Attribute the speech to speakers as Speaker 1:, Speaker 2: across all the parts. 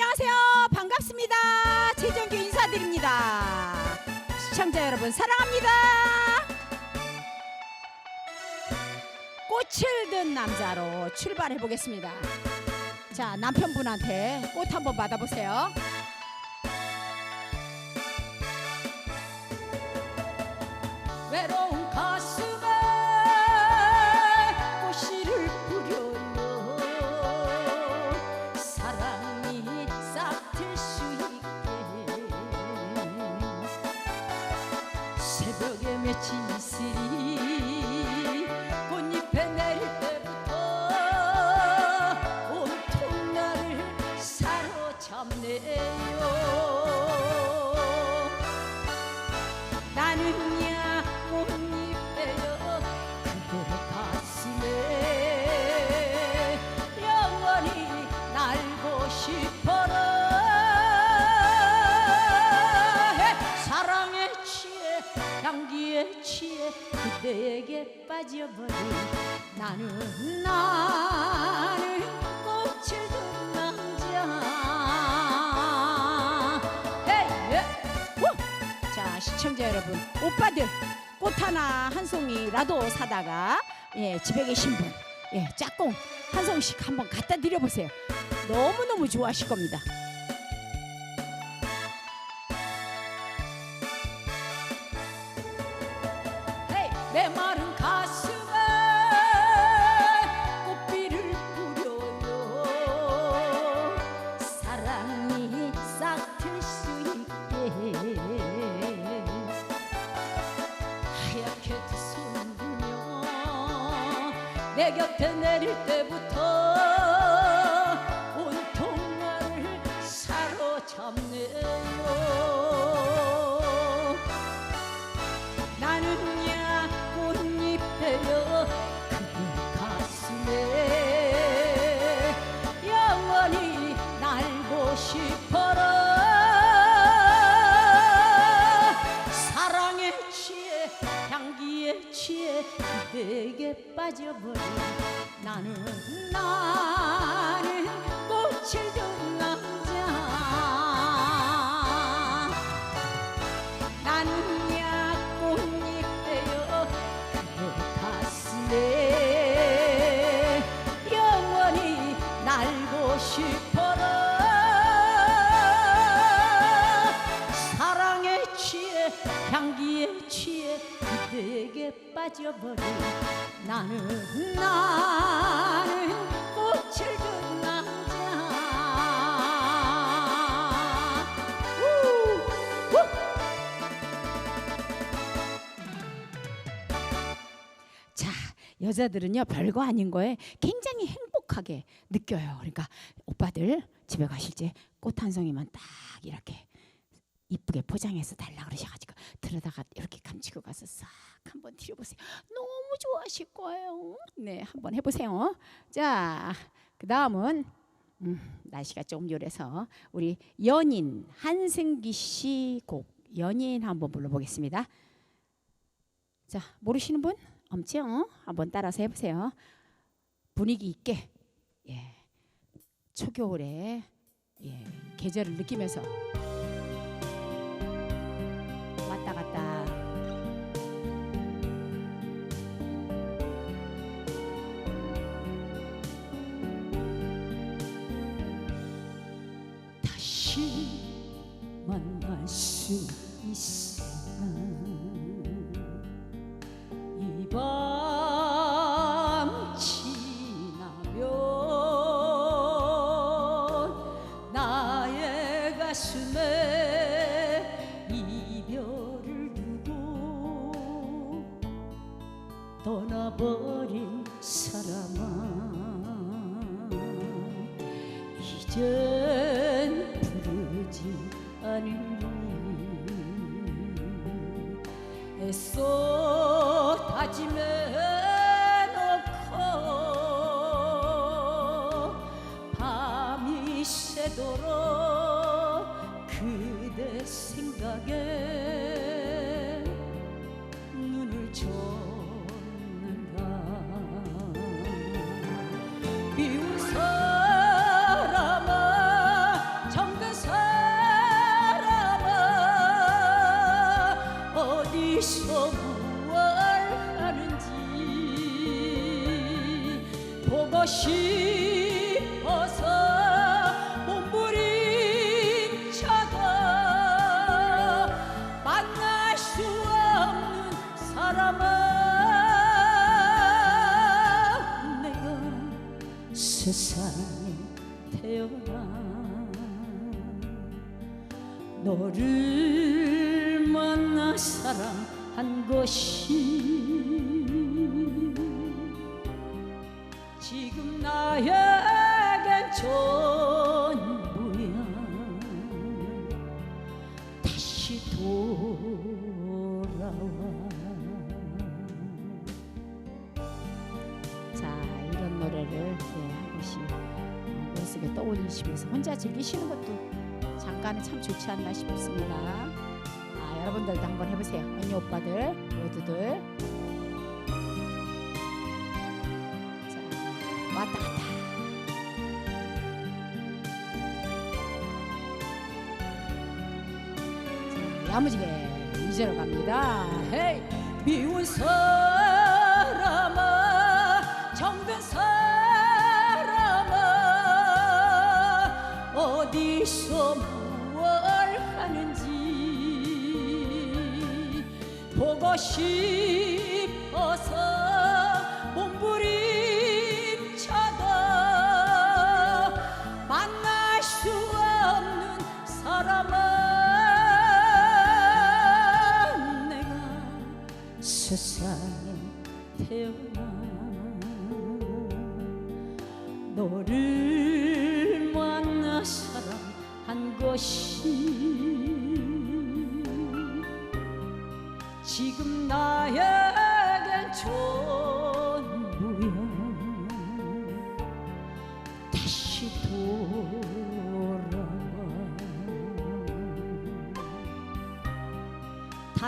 Speaker 1: 안녕하세요. 반갑습니다. 최정규 인사드립니다. 시청자 여러분 사랑합니다. 꽃을 든 남자로 출발해 보겠습니다. 자, 남편분한테 꽃 한번 받아보세요. 새벽에 맺힌 이슬이 빠져버린 나는 나는 꽃을 든 남자 헤이 예. 후! 자 시청자 여러분 오빠들 꽃 하나 한 송이라도 사다가 예 집에 계신 분 예, 짝꿍 한 송이씩 한번 갖다 드려 보세요. 너무 너무 좋아하실 겁니다. 내릴 때부터 취해 그대에게 빠져버린 나는 나는 꽃을 든 남자 우! 우! 자, 여자들은요 별거 아닌 거에 굉장히 행복하게 느껴요. 그러니까 오빠들 집에 가실 때 꽃 한 송이만 딱 이렇게 이쁘게 포장해서 달라 그러셔가지고 들어다가 이렇게 감추고 가서 싹 한번 드려보세요. 너무 좋아하실 거예요. 네, 한번 해보세요. 자, 그 다음은 음, 날씨가 좀 요래서 우리 연인 한승기 씨 곡 연인 한번 불러보겠습니다. 자, 모르시는 분 없죠? 한번 따라서 해보세요. 분위기 있게 예, 초겨울에 예, 계절을 느끼면서 떠나버린 사람아. 이젠 부르지 않으리 애써 다짐해 싶어서 몸부림쳐도 만날 수 없는 사람아 내가 세상에 태어나 너를 만나 사랑한 것이 어, 머릿속에 떠올리시면서 혼자 즐기시는 것도 잠깐은 참 좋지 않나 싶습니다. 아, 여러분들도 한번 해보세요. 언니 오빠들 모두들. 자 왔다 갔다. 자, 야무지게 이제로 갑니다. 헤이! 미운 사 싶어서 몸부림쳐도 만날 수 없는 사람아 내가 세상에 태어나 너를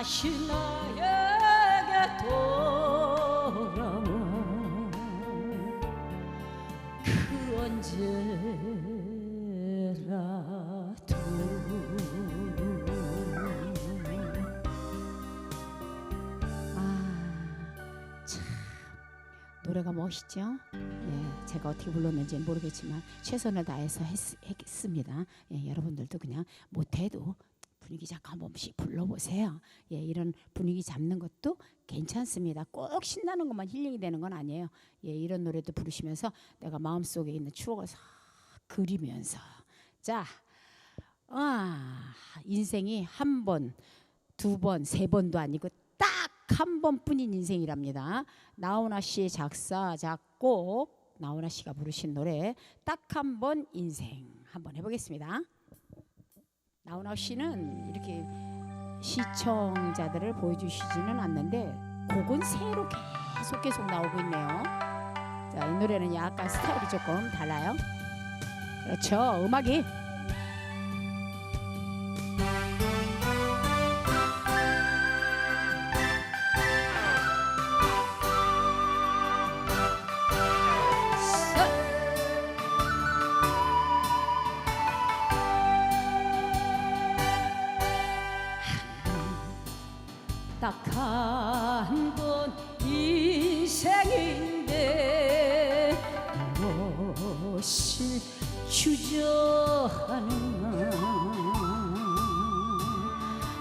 Speaker 1: 다시 나에게 돌아와 그 언제라도 아참 노래가 멋있죠? 예, 제가 어떻게 불렀는지는 모르겠지만 최선을 다해서 했, 했습니다. 예, 여러분들도 그냥 못해도 분위기 잠깐 한 번씩 불러보세요. 예, 이런 분위기 잡는 것도 괜찮습니다. 꼭 신나는 것만 힐링이 되는 건 아니에요. 예, 이런 노래도 부르시면서 내가 마음속에 있는 추억을 싹 그리면서 자, 아, 인생이 한 번, 두 번, 세 번도 아니고 딱 한 번뿐인 인생이랍니다. 나훈아 씨의 작사 작곡 나훈아 씨가 부르신 노래 딱 한 번 인생 한번 해보겠습니다. 나훈아 씨는 이렇게 시청자들을 보여주시지는 않는데 곡은 새로 계속 계속 나오고 있네요. 자, 이 노래는 약간 스타일이 조금 달라요. 그렇죠, 음악이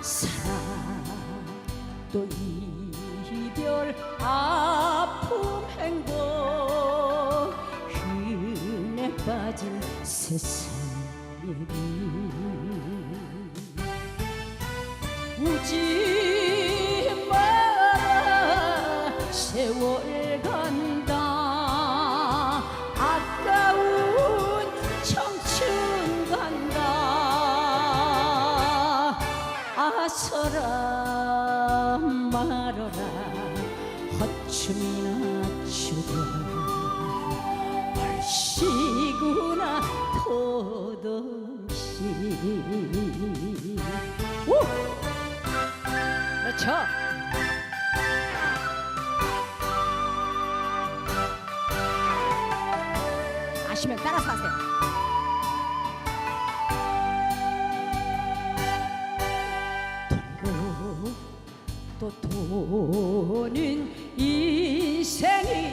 Speaker 1: 사랑도 이별 아픔 행복 흔해 빠진 세상 일이 우지 그렇죠. 아시면 따라서 하세요. 또, 또 도는 인생인데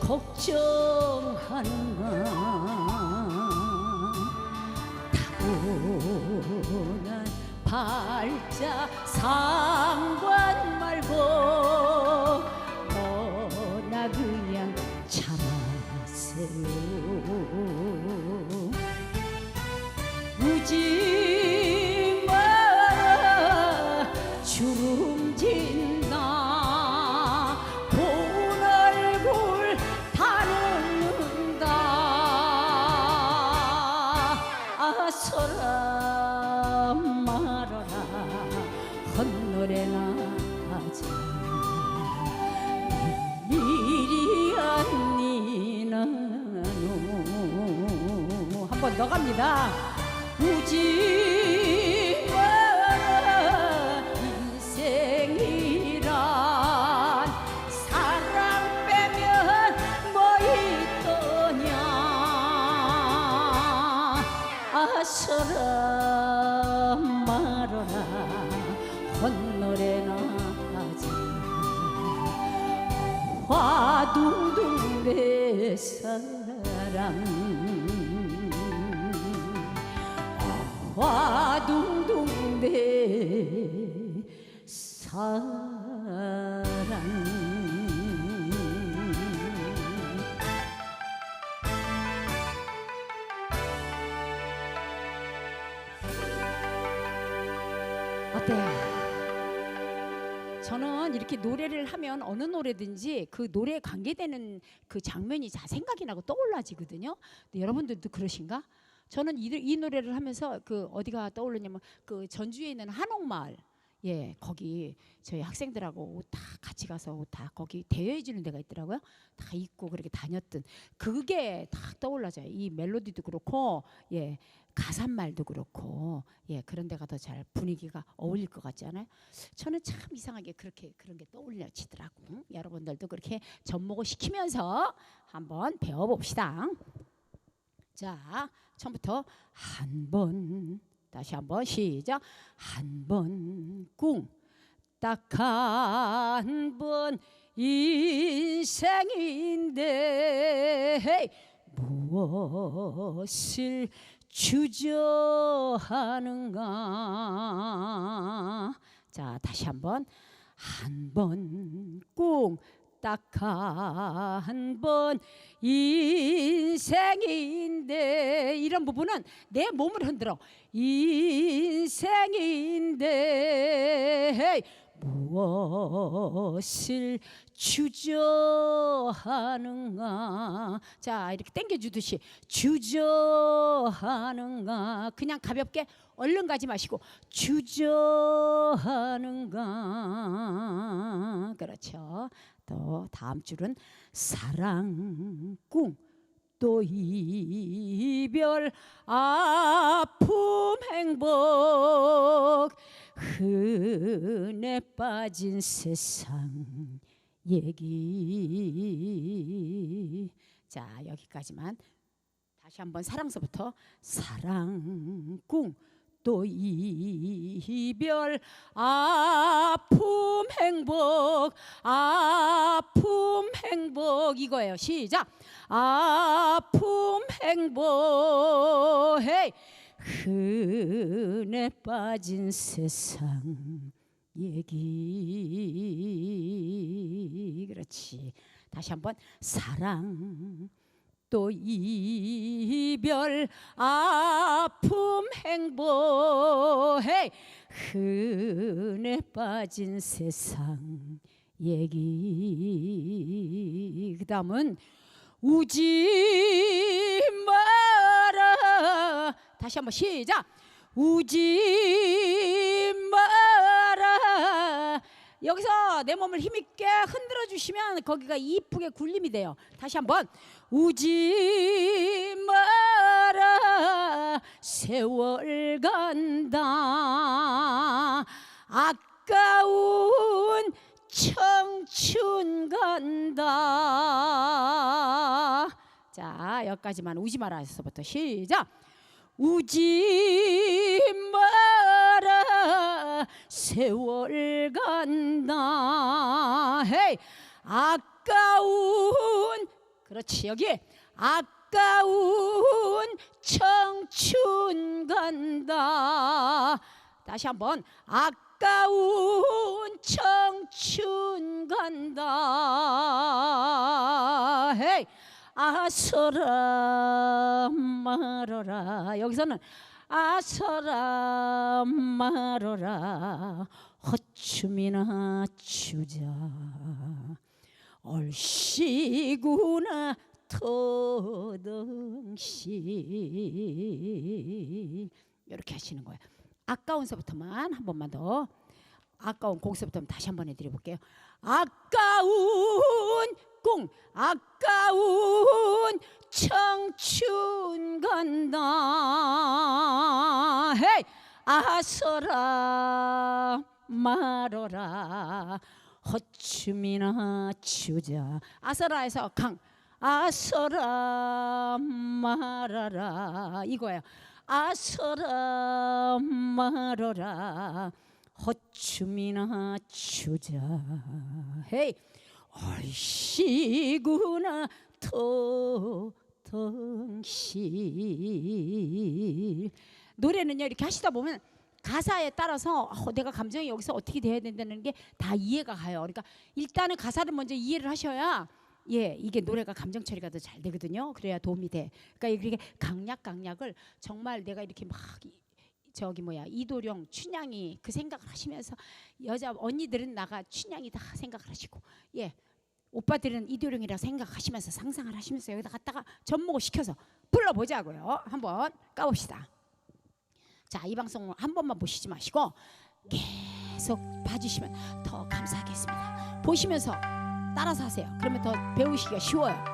Speaker 1: 걱정하는가 타 고난 발자 상관 말고 너나 그냥 참아세요 우지 헛노래나 하자 화둥둥 내 사랑 화둥둥 내 사랑 하면 어느 노래든지 그 노래에 관계되는 그 장면이 다 생각이 나고 떠올라지거든요. 여러분들도 그러신가? 저는 이, 이 노래를 하면서 그 어디가 떠오르냐면 그 전주에 있는 한옥마을 예 거기 저희 학생들하고 옷다 같이 가서 옷다 거기 대여해 주는 데가 있더라고요. 다 입고 그렇게 다녔던 그게 다 떠올라져요. 이 멜로디도 그렇고 예 가사말도 그렇고 예 그런 데가 더 잘 분위기가 어울릴 것 같지 않아요? 저는 참 이상하게 그렇게 그런 게 떠올려지더라고. 응? 여러분들도 그렇게 접목을 시키면서 한번 배워 봅시다. 자, 처음부터 한번 다시 한번 시작. 한번 꿍. 딱한 번 인생인데 무엇을 주저하는가 자 다시 한번 한번꿍 딱 한 번 인생인데 이런 부분은 내 몸을 흔들어. 인생인데 무엇을 주저하는가? 자 이렇게 당겨주듯이 주저하는가? 그냥 가볍게 얼른 가지 마시고 주저하는가? 그렇죠 또 다음 줄은 사랑 꿍또 이별 아픔 행복. 흔해 빠진 세상 얘기. 자 여기까지만 다시 한번 사랑서부터 사랑 꿍 또 이별 아픔 행복 아픔 행복 이거예요. 시작. 아픔 행복. 헤이. 흔해 빠진 세상 얘기. 그렇지. 다시 한번 사랑 또 이별 아픔 행복 헤이 흔해 빠진 세상 얘기. 그 다음은 우지 마라. 다시 한번 시작. 우지 마라 여기서 내 몸을 힘있게 흔들어 주시면 거기가 이쁘게 굴림이 돼요. 다시 한번. 우지 마라 세월 간다. 아까운 청춘 간다. 자 여기까지만 우지 마라에서부터 시작 우지 마라 세월 간다. 헤이 아까운 그렇지 여기 아까운 청춘 간다. 다시 한번. 아까운 청춘 간다. 헤이 아서라 말어라. 여기서는 아서라 말어라. 허춤이나 추자. 얼씨구나 토등시 이렇게 하시는 거예요. 아까운서부터만 한 번만 더 아까운 공서부터 다시 한번 해드려 볼게요. 아까운 꿍 아까운 청춘 간다 헤이 아서라 말어라 허춤이나 추자 아서라에서 강 아서라 말아라. 이거예요. 아서라 말어라 허춤이나 추자 헤이 얼씨구나 토등시 노래는요 이렇게 하시다 보면 가사에 따라서 어, 내가 감정이 여기서 어떻게 돼야 된다는 게 다 이해가 가요. 그러니까 일단은 가사를 먼저 이해를 하셔야 예 이게 노래가 감정 처리가 더 잘 되거든요. 그래야 도움이 돼. 그러니까 이렇게 강약 강약을 정말 내가 이렇게 막 이- 저기 뭐야 이도령 춘향이 그 생각을 하시면서 여자 언니들은 나가 춘향이 다 생각을 하시고 예 오빠들은 이도령이라 생각하시면서 상상을 하시면서 여기다 갖다가 접목을 시켜서 불러보자고요. 한번 까봅시다. 자, 이 방송 한 번만 보시지 마시고 계속 봐주시면 더 감사하겠습니다. 보시면서 따라서 하세요. 그러면 더 배우시기가 쉬워요.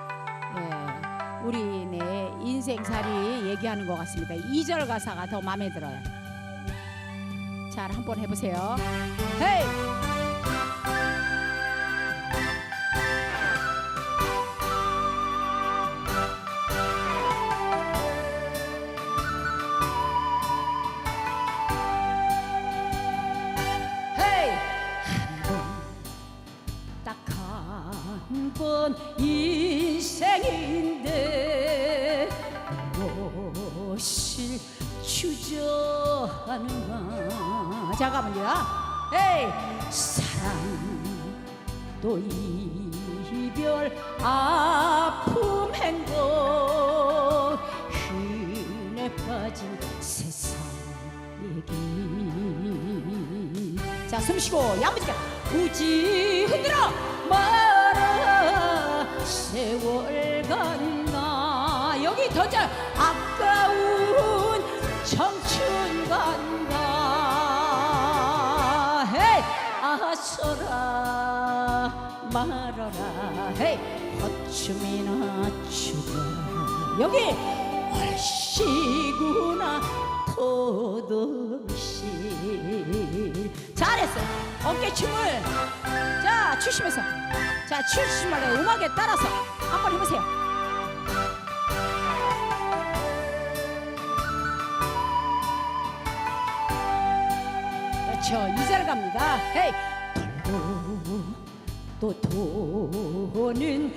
Speaker 1: 예, 우리 네 인생살이 얘기하는 것 같습니다. 2절 가사가 더 마음에 들어요. 자, 한번 해보세요. 헤이! 또 이별 아픔 행복 흔해 빠진 세상 얘기. 자 숨쉬고 야무지게 우지 흔들어 말아. 세월 간다. 여기 더잘 아까운 청춘 간다. 헤이 아서라 말아라. 헤이 허춤이나 추가 여기 얼씨구나 토도시 잘했어요. 어깨춤을. 자 추시면서. 자 추시지 말고 음악에 따라서. 한번 해보세요. 그렇죠. 이절 갑니다. 헤이 또 도는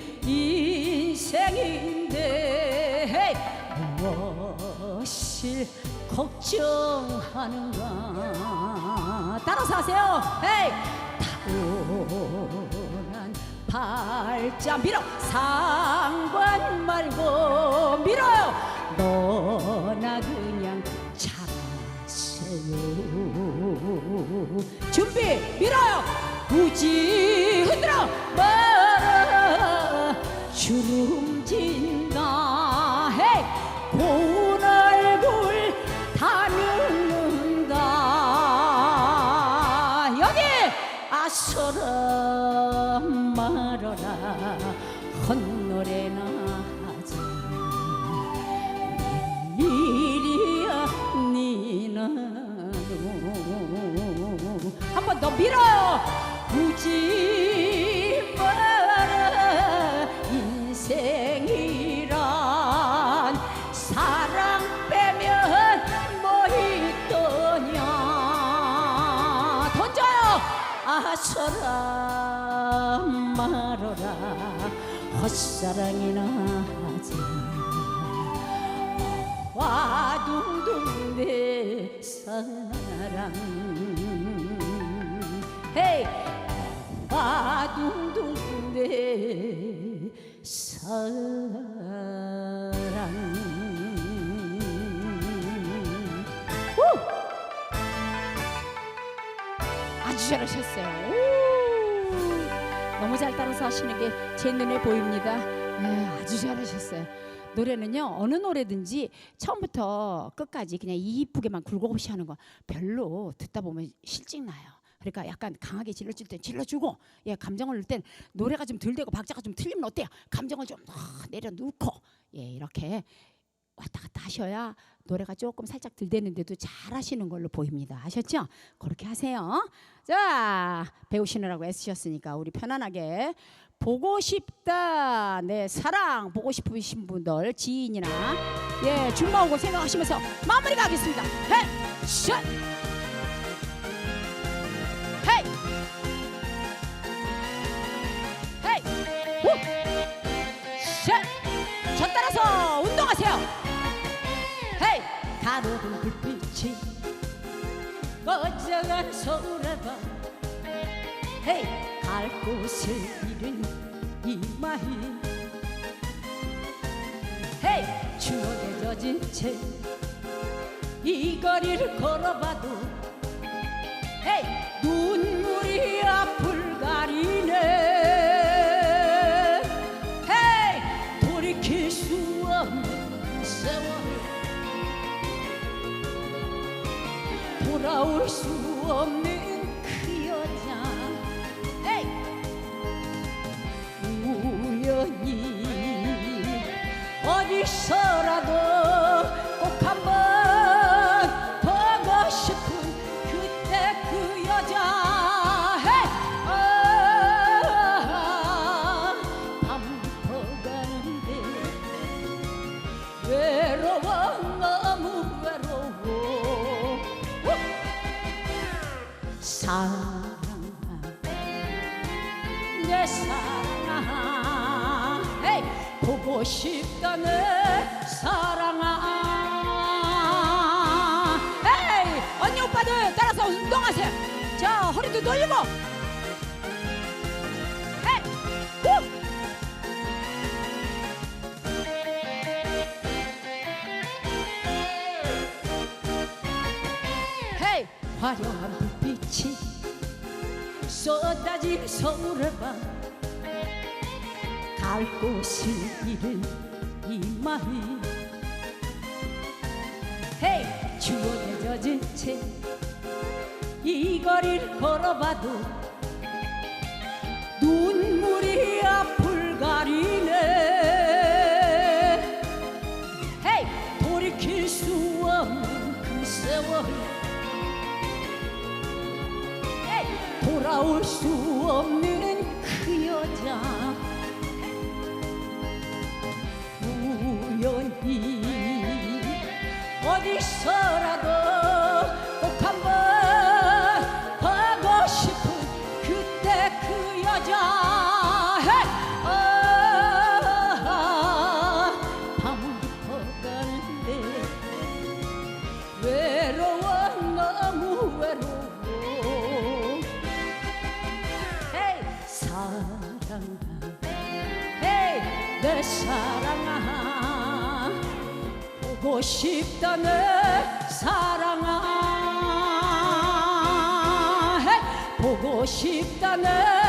Speaker 1: 인생인데 무엇을 걱정하는가? 따라서 하세요. 헤이! 타고난 발자 밀어. 상관 말고 밀어요. 너나 그냥 잘하세요. 준비 밀어요 우지 흔들어! 말아! 주름진 헛사랑이나 하자 와둥둥 내 사랑. 헤이! 와둥둥 내 사랑. 우! 아주 잘하셨어요. 오! 너무 잘 따라서 하시는 게 제 눈에 보입니다. 네, 아주 잘하셨어요. 노래는요 어느 노래든지 처음부터 끝까지 그냥 이쁘게만 굴곡없이 하는 거 별로 듣다 보면 실증 나요. 그러니까 약간 강하게 질러줄 땐 질러주고 예 감정을 넣을 땐 노래가 좀 덜 되고 박자가 좀 틀리면 어때요? 감정을 좀 아, 내려놓고 예 이렇게 왔다 갔다 하셔야 노래가 조금 살짝 덜 되는데도 잘 하시는 걸로 보입니다. 아셨죠? 그렇게 하세요. 자, 배우시느라고 애쓰셨으니까 우리 편안하게 보고 싶다. 내 사랑 보고 싶으신 분들 지인이나 예, 중마오고 생각하시면서 마무리 가겠습니다. 헤! 샷! 가로등 불빛이 꺼져간 밤 헤이! 갈 곳을 잃은 이마에 헤이! 추억에 젖은 채 이 거리를 걸어 어 돌리고! 헤이! 화려한 불빛이 쏟아질 서울의 밤갈 곳을 잃은 이마에 헤이! 추억에 젖은 채 이 거리를 걸어봐도 눈물이 앞을 가리네. 헤이! 돌이킬 수 없는 그 세월. 에이, 돌아올 수 없는 그 여자. 우연히 어디서라도 싶다 내 사랑아 보고 싶다 내